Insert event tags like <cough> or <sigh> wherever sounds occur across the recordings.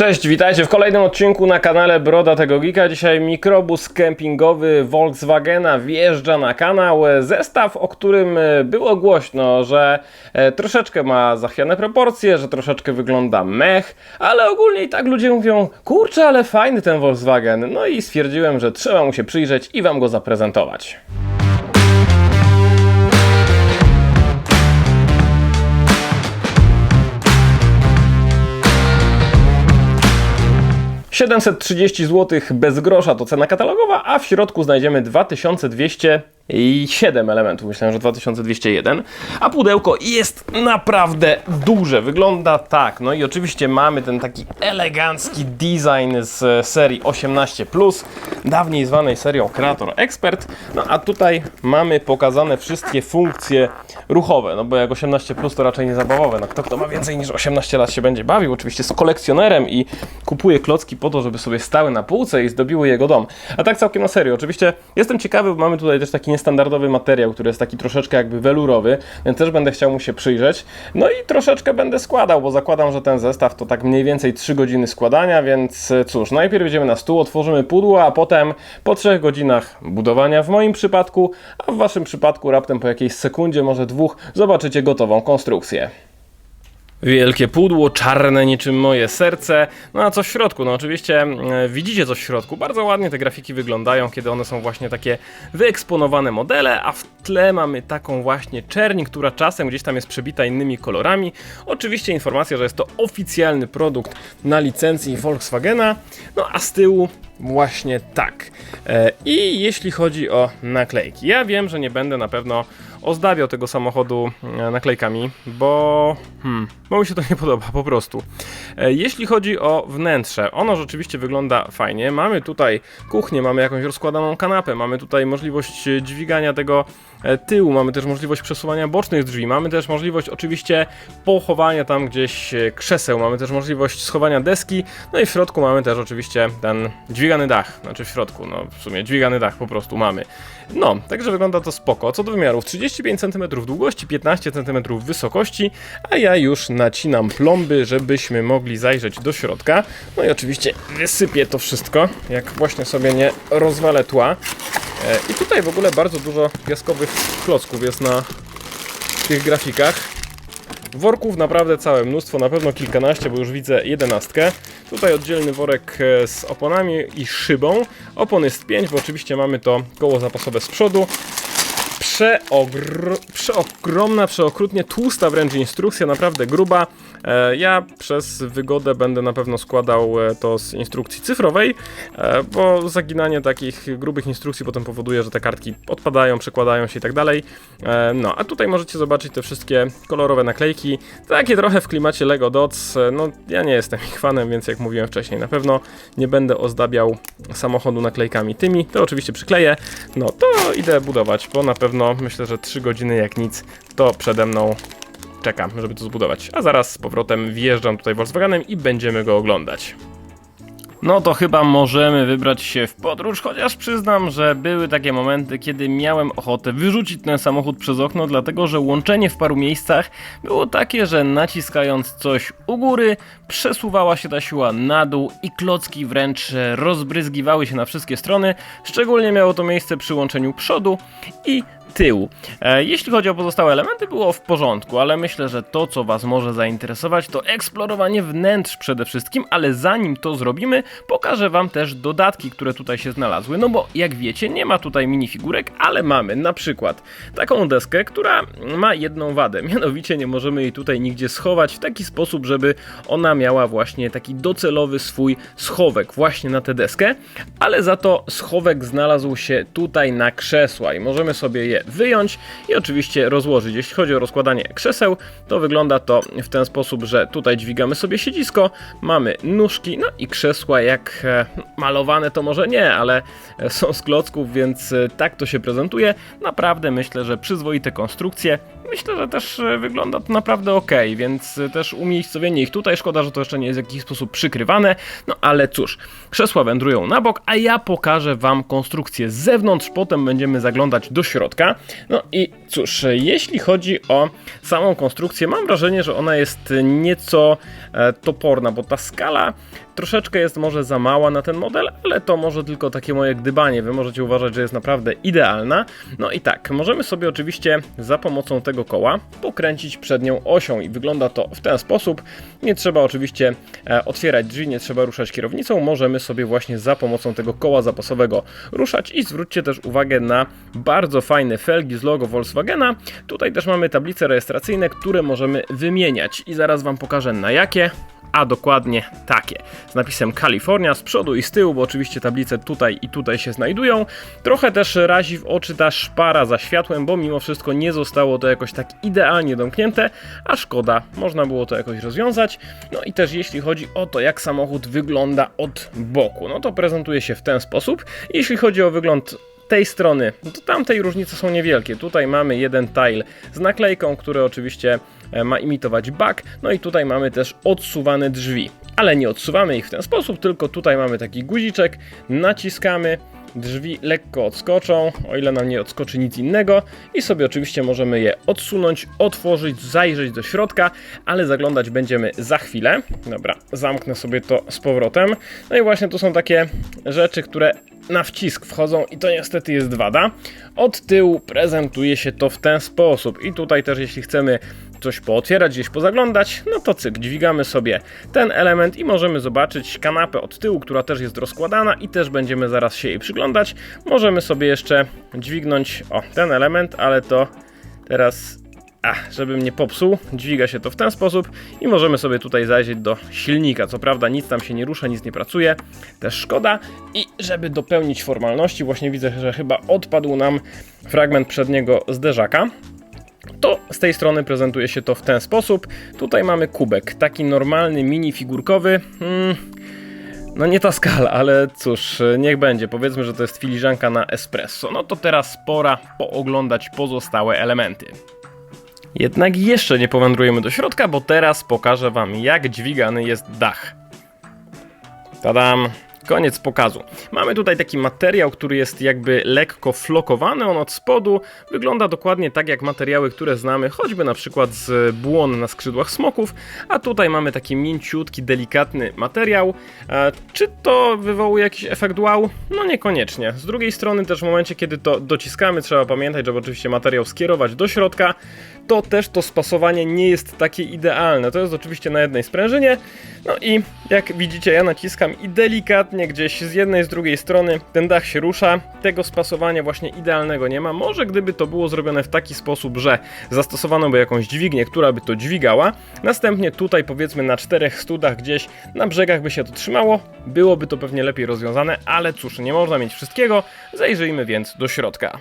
Cześć, witajcie w kolejnym odcinku na kanale Broda tego Geeka. Dzisiaj mikrobus kempingowy Volkswagena wjeżdża na kanał. Zestaw, o którym e, było głośno, że e, troszeczkę ma zachwiane proporcje, że troszeczkę wygląda mech, ale ogólnie i tak ludzie mówią, kurczę, ale fajny ten Volkswagen. No i stwierdziłem, że trzeba mu się przyjrzeć i wam go zaprezentować. ...730 zł bez grosza to cena katalogowa, a w środku znajdziemy 2207 elementów. Myślałem, że 2201. A pudełko jest naprawdę duże. Wygląda tak. No i oczywiście mamy ten taki elegancki design z serii 18+, dawniej zwanej serią Creator Expert. No a tutaj mamy pokazane wszystkie funkcje ruchowe, no bo jak 18+, to raczej nie zabawowe. No kto, kto ma więcej niż 18 lat się będzie bawił, oczywiście z kolekcjonerem i kupuje klocki po to, żeby sobie stały na półce i zdobiły jego dom. A tak całkiem na serio. Oczywiście jestem ciekawy, bo mamy tutaj też taki niestandardowy materiał, który jest taki troszeczkę jakby welurowy, więc też będę chciał mu się przyjrzeć. No i troszeczkę będę składał, bo zakładam, że ten zestaw to tak mniej więcej 3 godziny składania, więc cóż, najpierw idziemy na stół, otworzymy pudło, a potem po 3 godzinach budowania w moim przypadku, a w waszym przypadku raptem po jakiejś sekundzie, może dwóch, zobaczycie gotową konstrukcję. Wielkie pudło, czarne niczym moje serce. No a co w środku? No oczywiście e, widzicie co w środku. Bardzo ładnie te grafiki wyglądają, kiedy one są właśnie takie wyeksponowane modele, a w tle mamy taką właśnie czerni, która czasem gdzieś tam jest przebita innymi kolorami. Oczywiście informacja, że jest to oficjalny produkt na licencji Volkswagena. No a z tyłu właśnie tak. E, I jeśli chodzi o naklejki, ja wiem, że nie będę na pewno ozdabiał tego samochodu e, naklejkami, bo, hmm, bo mi się to nie podoba po prostu. E, Jeśli chodzi o wnętrze, ono rzeczywiście wygląda fajnie. Mamy tutaj kuchnię, mamy jakąś rozkładaną kanapę, mamy tutaj możliwość dźwigania tego tyłu, mamy też możliwość przesuwania bocznych drzwi, mamy też możliwość oczywiście pochowania tam gdzieś krzeseł, mamy też możliwość schowania deski, no i w środku mamy też oczywiście ten dźwigany dach, znaczy w środku, no w sumie dźwigany dach po prostu mamy. No, także wygląda to spoko. Co do wymiarów, 35 cm długości, 15 cm wysokości, a ja już nacinam plomby, żebyśmy mogli zajrzeć do środka. No i oczywiście wysypię to wszystko, jak właśnie sobie nie rozwalę tła. E, I tutaj w ogóle bardzo dużo piaskowych klocków jest na tych grafikach. Worków naprawdę całe mnóstwo, na pewno kilkanaście, bo już widzę jedenastkę. Tutaj oddzielny worek e, z oponami i szybą. Opon jest 5, bo oczywiście mamy to koło zapasowe z przodu. Przeogr... Przeogromna, przeokrutnie tłusta wręcz instrukcja, naprawdę gruba. E, Ja przez wygodę będę na pewno składał e, to z instrukcji cyfrowej, e, bo zaginanie takich grubych instrukcji potem powoduje, że te kartki odpadają, przekładają się i tak dalej. No, a tutaj możecie zobaczyć te wszystkie kolorowe naklejki, takie trochę w klimacie Lego Dots. No, ja nie jestem ich fanem, więc jak mówiłem wcześniej, na pewno nie będę ozdabiał samochodu naklejkami tymi. To oczywiście przykleję. No, to idę budować, bo na pewno myślę, że 3 godziny jak nic to przede mną czekam, żeby to zbudować. A zaraz z powrotem wjeżdżam tutaj Volkswagenem i będziemy go oglądać. No to chyba możemy wybrać się w podróż, chociaż przyznam, że były takie momenty, kiedy miałem ochotę wyrzucić ten samochód przez okno, dlatego że łączenie w paru miejscach było takie, że naciskając coś u góry, przesuwała się ta siła na dół i klocki wręcz rozbryzgiwały się na wszystkie strony. Szczególnie miało to miejsce przy łączeniu przodu i tyłu. E, jeśli chodzi o pozostałe elementy, było w porządku, ale myślę, że to, co Was może zainteresować, to eksplorowanie wnętrz przede wszystkim, ale zanim to zrobimy, pokażę Wam też dodatki, które tutaj się znalazły. No bo jak wiecie, nie ma tutaj minifigurek, ale mamy na przykład taką deskę, która ma jedną wadę, <laughs> mianowicie nie możemy jej tutaj nigdzie schować w taki sposób, żeby ona miała właśnie taki docelowy swój schowek właśnie na tę deskę, ale za to schowek znalazł się tutaj na krzesła i możemy sobie je wyjąć i oczywiście rozłożyć. Jeśli chodzi o rozkładanie krzeseł, to wygląda to w ten sposób, że tutaj dźwigamy sobie siedzisko, mamy nóżki, no i krzesła jak e, malowane to może nie, ale e, są z klocków, więc e, tak to się prezentuje. Naprawdę myślę, że przyzwoite konstrukcje. Myślę, że też wygląda to naprawdę ok, więc też umiejscowienie ich tutaj. Szkoda, że to jeszcze nie jest w jakiś sposób przykrywane. No ale cóż, krzesła wędrują na bok, a ja pokażę Wam konstrukcję z zewnątrz, potem będziemy zaglądać do środka. No i cóż, jeśli chodzi o samą konstrukcję, mam wrażenie, że ona jest nieco toporna, bo ta skala troszeczkę jest może za mała na ten model, ale to może tylko takie moje gdybanie. Wy możecie uważać, że jest naprawdę idealna. No i tak, możemy sobie oczywiście za pomocą tego koła pokręcić przednią osią i wygląda to w ten sposób. Nie trzeba oczywiście e, otwierać drzwi, nie trzeba ruszać kierownicą, możemy sobie właśnie za pomocą tego koła zapasowego ruszać i zwróćcie też uwagę na bardzo fajne felgi z logo Volkswagena. Tutaj też mamy tablice rejestracyjne, które możemy wymieniać i zaraz Wam pokażę na jakie a dokładnie takie. Z napisem California z przodu i z tyłu, bo oczywiście tablice tutaj i tutaj się znajdują. Trochę też razi w oczy ta szpara za światłem, bo mimo wszystko nie zostało to jakoś tak idealnie domknięte, a szkoda, można było to jakoś rozwiązać. No i też jeśli chodzi o to, jak samochód wygląda od boku, no to prezentuje się w ten sposób. Jeśli chodzi o wygląd tej strony, to tamtej różnice są niewielkie. Tutaj mamy jeden tile z naklejką, który oczywiście ma imitować bak, no i tutaj mamy też odsuwane drzwi. Ale nie odsuwamy ich w ten sposób, tylko tutaj mamy taki guziczek, naciskamy, drzwi lekko odskoczą, o ile nam nie odskoczy nic innego i sobie oczywiście możemy je odsunąć, otworzyć, zajrzeć do środka, ale zaglądać będziemy za chwilę. Dobra, zamknę sobie to z powrotem. No i właśnie to są takie rzeczy, które na wcisk wchodzą i to niestety jest wada. Od tyłu prezentuje się to w ten sposób i tutaj też jeśli chcemy coś pootwierać, gdzieś pozaglądać, no to cyk, dźwigamy sobie ten element i możemy zobaczyć kanapę od tyłu, która też jest rozkładana i też będziemy zaraz się jej przyglądać. Możemy sobie jeszcze dźwignąć, o, ten element, ale to teraz a, żebym nie popsuł, dźwiga się to w ten sposób i możemy sobie tutaj zajrzeć do silnika. Co prawda nic tam się nie rusza, nic nie pracuje, też szkoda. I żeby dopełnić formalności, właśnie widzę, że chyba odpadł nam fragment przedniego zderzaka. To z tej strony prezentuje się to w ten sposób. Tutaj mamy kubek, taki normalny, mini figurkowy. Hmm, no nie ta skala, ale cóż, niech będzie. Powiedzmy, że to jest filiżanka na espresso. No to teraz pora pooglądać pozostałe elementy. Jednak jeszcze nie powędrujemy do środka, bo teraz pokażę Wam, jak dźwigany jest dach. Tadam! Koniec pokazu. Mamy tutaj taki materiał, który jest jakby lekko flokowany. On od spodu wygląda dokładnie tak jak materiały, które znamy, choćby na przykład z błon na skrzydłach smoków. A tutaj mamy taki mięciutki, delikatny materiał. E, czy to wywołuje jakiś efekt wow? No niekoniecznie. Z drugiej strony też w momencie, kiedy to dociskamy, trzeba pamiętać, żeby oczywiście materiał skierować do środka. To też to spasowanie nie jest takie idealne. To jest oczywiście na jednej sprężynie. No i jak widzicie, ja naciskam i delikatnie gdzieś z jednej, z drugiej strony ten dach się rusza. Tego spasowania właśnie idealnego nie ma. Może gdyby to było zrobione w taki sposób, że zastosowano by jakąś dźwignię, która by to dźwigała, następnie tutaj powiedzmy na czterech studach gdzieś na brzegach by się to trzymało, byłoby to pewnie lepiej rozwiązane, ale cóż, nie można mieć wszystkiego, zajrzyjmy więc do środka.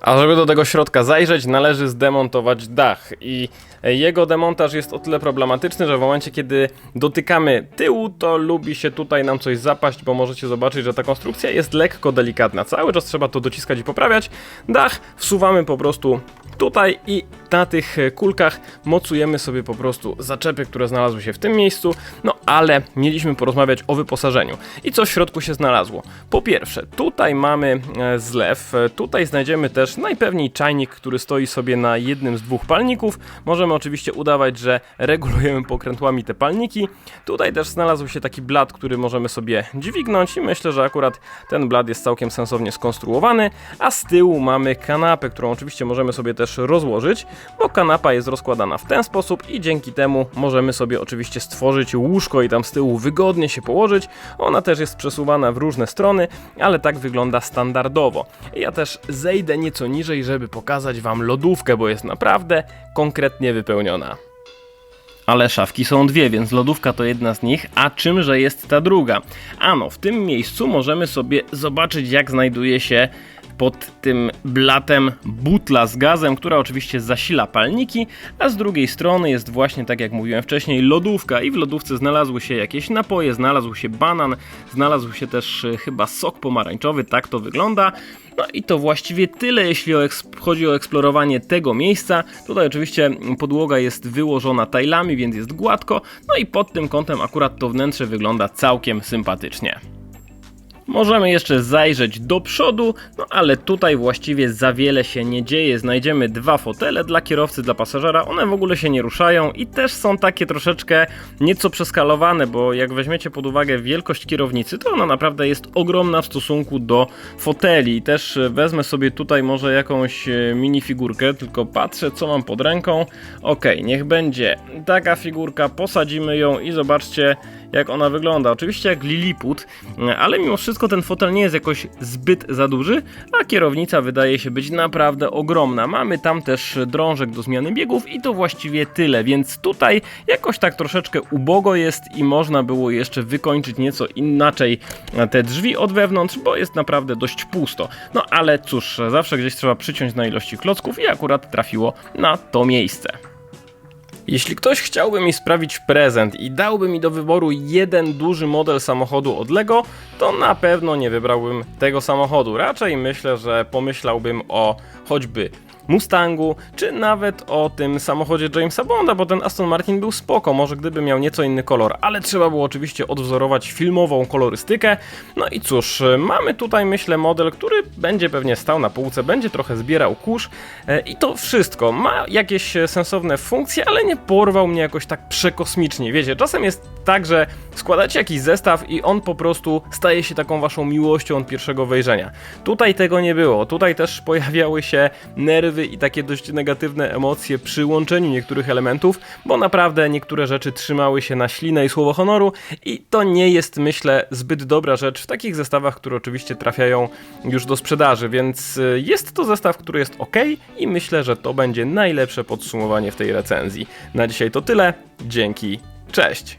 A żeby do tego środka zajrzeć, należy zdemontować dach i jego demontaż jest o tyle problematyczny, że w momencie kiedy dotykamy tyłu, to lubi się tutaj nam coś zapaść, bo możecie zobaczyć, że ta konstrukcja jest lekko delikatna. Cały czas trzeba to dociskać i poprawiać. Dach wsuwamy po prostu tutaj i na tych kulkach mocujemy sobie po prostu zaczepy, które znalazły się w tym miejscu, no ale mieliśmy porozmawiać o wyposażeniu. I co w środku się znalazło? Po pierwsze, tutaj mamy e, zlew, tutaj znajdziemy też najpewniej czajnik, który stoi sobie na jednym z dwóch palników. Możemy oczywiście udawać, że regulujemy pokrętłami te palniki. Tutaj też znalazł się taki blat, który możemy sobie dźwignąć i myślę, że akurat ten blat jest całkiem sensownie skonstruowany, a z tyłu mamy kanapę, którą oczywiście możemy sobie też rozłożyć, bo kanapa jest rozkładana w ten sposób i dzięki temu możemy sobie oczywiście stworzyć łóżko i tam z tyłu wygodnie się położyć. Ona też jest przesuwana w różne strony, ale tak wygląda standardowo. Ja też zejdę nieco niżej, żeby pokazać Wam lodówkę, bo jest naprawdę konkretnie wypełniona. Ale szafki są dwie, więc lodówka to jedna z nich, a czymże jest ta druga? Ano, w tym miejscu możemy sobie zobaczyć jak znajduje się pod tym blatem butla z gazem, która oczywiście zasila palniki, a z drugiej strony jest właśnie, tak jak mówiłem wcześniej, lodówka i w lodówce znalazły się jakieś napoje, znalazł się banan, znalazł się też e, chyba sok pomarańczowy, tak to wygląda. No i to właściwie tyle, jeśli chodzi o eksplorowanie tego miejsca. Tutaj oczywiście podłoga jest wyłożona tajlami, więc jest gładko, no i pod tym kątem akurat to wnętrze wygląda całkiem sympatycznie. Możemy jeszcze zajrzeć do przodu, no ale tutaj właściwie za wiele się nie dzieje. Znajdziemy dwa fotele dla kierowcy, dla pasażera. One w ogóle się nie ruszają i też są takie troszeczkę nieco przeskalowane, bo jak weźmiecie pod uwagę wielkość kierownicy, to ona naprawdę jest ogromna w stosunku do foteli. I też e, wezmę sobie tutaj może jakąś e, minifigurkę, tylko patrzę co mam pod ręką. Ok, niech będzie taka figurka, posadzimy ją i zobaczcie jak ona wygląda. Oczywiście jak Lilliput, ale mimo wszystko ten fotel nie jest jakoś zbyt za duży, a kierownica wydaje się być naprawdę ogromna. Mamy tam też drążek do zmiany biegów i to właściwie tyle, więc tutaj jakoś tak troszeczkę ubogo jest i można było jeszcze wykończyć nieco inaczej te drzwi od wewnątrz, bo jest naprawdę dość pusto. No ale cóż, zawsze gdzieś trzeba przyciąć na ilości klocków i akurat trafiło na to miejsce. Jeśli ktoś chciałby mi sprawić prezent i dałby mi do wyboru jeden duży model samochodu od Lego, to na pewno nie wybrałbym tego samochodu. Raczej myślę, że pomyślałbym o choćby Mustangu, czy nawet o tym samochodzie Jamesa Bonda, bo ten Aston Martin był spoko, może gdyby miał nieco inny kolor, ale trzeba było oczywiście odwzorować filmową kolorystykę. No i cóż, mamy tutaj myślę model, który będzie pewnie stał na półce, będzie trochę zbierał kurz e, i to wszystko. Ma jakieś sensowne funkcje, ale nie porwał mnie jakoś tak przekosmicznie. Wiecie, czasem jest tak, że składacie jakiś zestaw i on po prostu staje się taką waszą miłością od pierwszego wejrzenia. Tutaj tego nie było. Tutaj też pojawiały się nerwy i takie dość negatywne emocje przy łączeniu niektórych elementów, bo naprawdę niektóre rzeczy trzymały się na ślinę i słowo honoru i to nie jest, myślę, zbyt dobra rzecz w takich zestawach, które oczywiście trafiają już do sprzedaży, więc y, jest to zestaw, który jest ok i myślę, że to będzie najlepsze podsumowanie w tej recenzji. Na dzisiaj to tyle. Dzięki. Cześć.